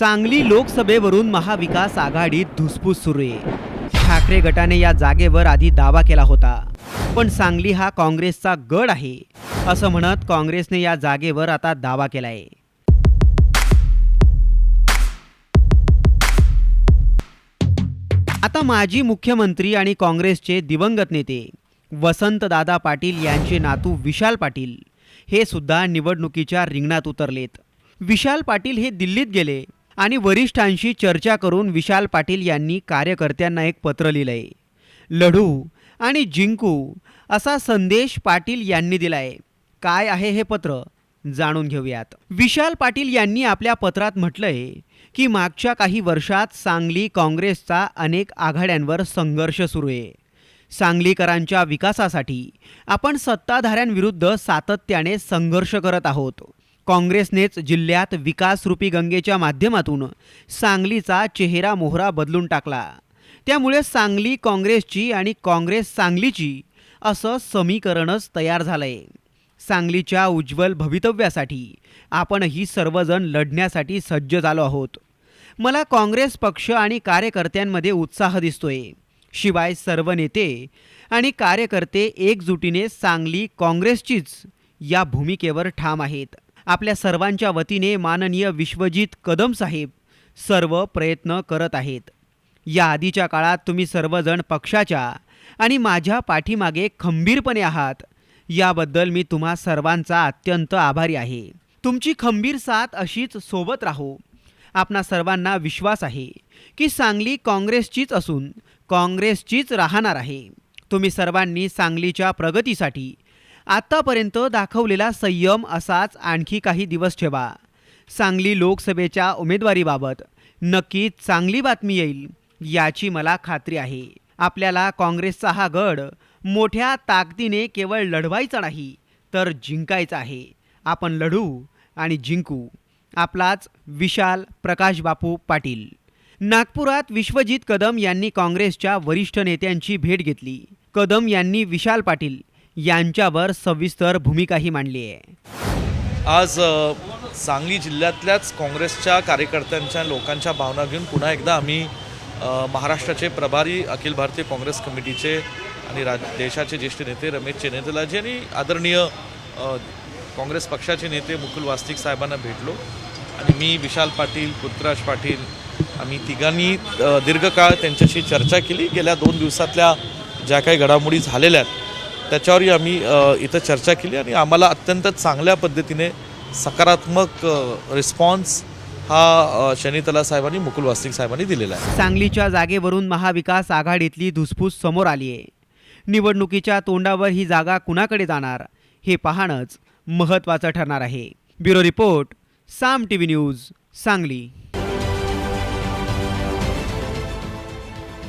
सांगली लोकसभेवरून महाविकास आघाडीत धुसफूस सुरू आहे. ठाकरे गटाने या जागेवर आधी दावा केला होता. पण सांगली हा काँग्रेसचा गड आहे असं म्हणत काँग्रेसने या जागेवर आता दावा केलाय. आता माजी मुख्यमंत्री आणि काँग्रेसचे दिवंगत नेते वसंतदादा पाटील यांचे नातू विशाल पाटील हे सुद्धा निवडणुकीच्या रिंगणात उतरलेत. विशाल पाटील हे दिल्लीत गेले आणि वरिष्ठांशी चर्चा करून विशाल पाटील यांनी कार्यकर्त्यांना एक पत्र लिहिलंय. लढू आणि जिंकू असा संदेश पाटील यांनी दिलाय. काय आहे हे पत्र? जाणून घेऊयात. विशाल पाटील यांनी आपल्या पत्रात म्हटलंय की मागच्या काही वर्षात सांगली काँग्रेसचा अनेक आघाड्यांवर संघर्ष सुरू आहे. सांगलीकरांच्या विकासासाठी आपण सत्ताधाऱ्यांविरुद्ध सातत्याने संघर्ष करत आहोत. काँग्रेसनेच जिल्ह्यात विकासरूपी गंगेच्या माध्यमातून सांगलीचा चेहरा मोहरा बदलून टाकला. त्यामुळे सांगली काँग्रेसची आणि काँग्रेस सांगलीची असं समीकरणच तयार झालंय. सांगलीच्या उज्ज्वल भवितव्यासाठी आपणही सर्वजण लढण्यासाठी सज्ज झालो आहोत. मला काँग्रेस पक्ष आणि कार्यकर्त्यांमध्ये उत्साह दिसतोय. शिवाय सर्व नेते आणि कार्यकर्ते एकजुटीने सांगली काँग्रेसचीच या भूमिकेवर ठाम आहेत. आपल्या सर्वांच्या वतीने माननीय विश्वजित कदम साहेब सर्व प्रयत्न करत आहेत. या आधीच्या काळात तुम्ही सर्वजण पक्षाच्या आणि माझ्या पाठीमागे खंबीरपणे आहात. याबद्दल मी तुम्हा सर्वांचा अत्यंत आभारी आहे. तुमची खंबीर साथ अशीच सोबत राहो. आपणा सर्वांना विश्वास आहे की सांगली काँग्रेसचीच असून काँग्रेसचीच राहणार आहे. तुम्ही सर्वांनी सांगलीच्या प्रगतीसाठी आत्तापर्यंत दाखवलेला संयम असाच आणखी काही दिवस ठेवा. सांगली लोकसभेच्या उमेदवारीबाबत नक्कीच चांगली बातमी येईल याची मला खात्री आहे. आपल्याला काँग्रेसचा हा गड मोठ्या ताकदीने केवळ लढवायचा नाही तर जिंकायचा आहे. आपण लढू आणि जिंकू. आपलाच विशाल प्रकाश बापू पाटील. नागपुरात विश्वजित कदम यांनी काँग्रेसच्या वरिष्ठ नेत्यांची भेट घेतली. कदम यांनी विशाल पाटील यांच्यावर सविस्तर भूमिकाही मांडली आहे. आज सांगली जिल्ह्यातल्याच काँग्रेसच्या कार्यकर्त्यांच्या लोकांच्या भावना घेऊन पुन्हा एकदा आम्ही महाराष्ट्राचे प्रभारी अखिल भारतीय काँग्रेस कमिटीचे आणि राज देशाचे ज्येष्ठ नेते रमेश चेनेतलाजी आणि आदरणीय काँग्रेस पक्षाचे नेते मुकुल वास्तिक साहेबांना भेटलो. आणि मी विशाल पाटील पृथ्वीराज पाटील आम्ही तिघांनी दीर्घकाळ त्यांच्याशी चर्चा केली. गेल्या दोन दिवसातल्या ज्या काही घडामोडी झालेल्या आहेत त्याच्यावरही आम्ही इथं चर्चा केली आणि आम्हाला अत्यंत चांगल्या पद्धतीने सकारात्मक रिस्पॉन्स हा शनितला साहेबांनी मुकुल वास्तिक साहेबांनी दिलेला आहे. सांगलीच्या जागेवरून महाविकास आघाडीतली धुसफूस समोर आली आहे. निवडणुकीच्या तोंडावर ही जागा कुणाकडे जाणार हे पाहणंच महत्त्वाचं ठरणार आहे. Bureau report Saam T V news Sangli.